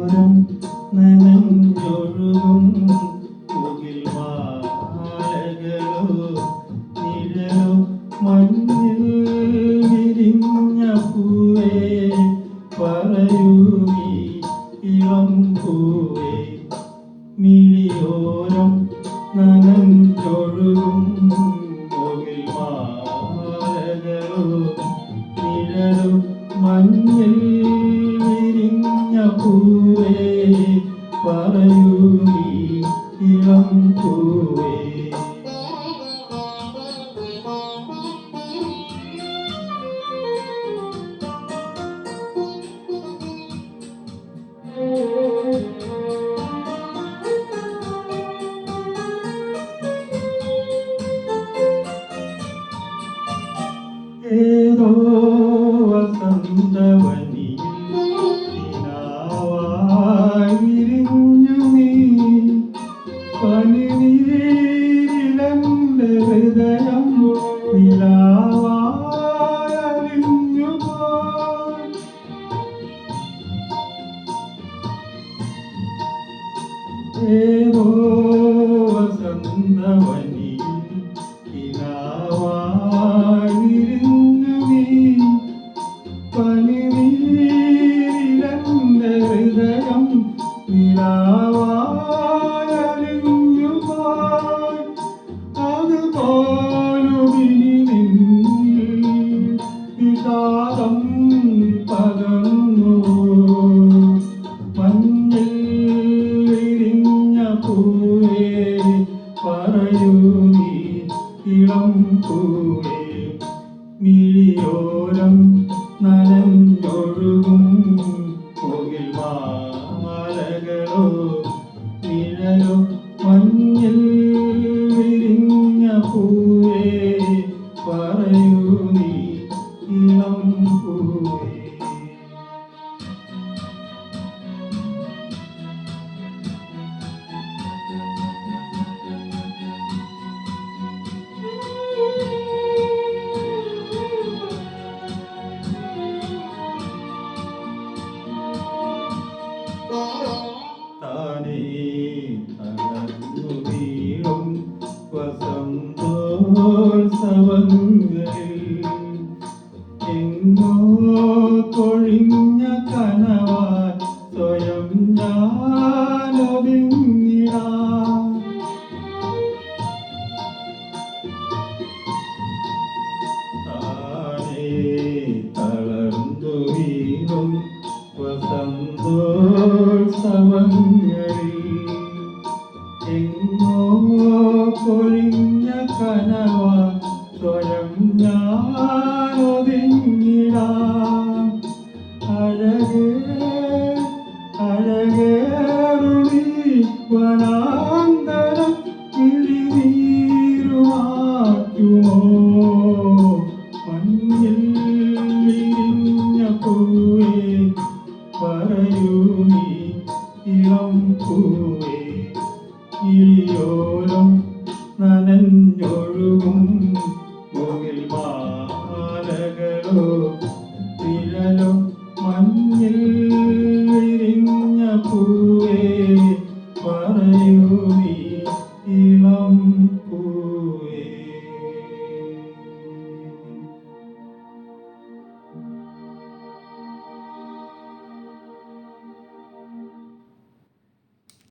തോരം മഞ്ഞിൽ വിരിഞ്ഞ പൂവേ പറയൂ നീ മഞ്ഞിൽ ഏതോ വസന്തവനിയിൽ നിലാവായി നീ. പനിനീരിലെന്റെ ഹൃദയം നിലാവായി അലിഞ്ഞു പോയി. ഏതോ വസന്തവനിയിൽ വിഷാദം പകർന്നു. മഞ്ഞിൽ പൂവേ പറയൂ ഇളം പൂവേ. മിഴിയോരം നനഞ്ഞൊഴുകും മുകിൽ മാലകളോ നിഴലോ വസന്തോത്സവങ്ങളിൽ എങ്ങോ കൊഴിഞ്ഞ കനവാൻ സ്വയം ഞാനൊതുങ്ങിടാം പൊഴിഞ്ഞ കനവ സ്വയം വനാന്തരം പറയൂ ഇളം പൂവേ. ഇളിയോരം നനഞ്ഞൊഴുകും. മുകിൽ മാലകളോ തിരലോ മഞ്ഞിൽ വിരിഞ്ഞ നീ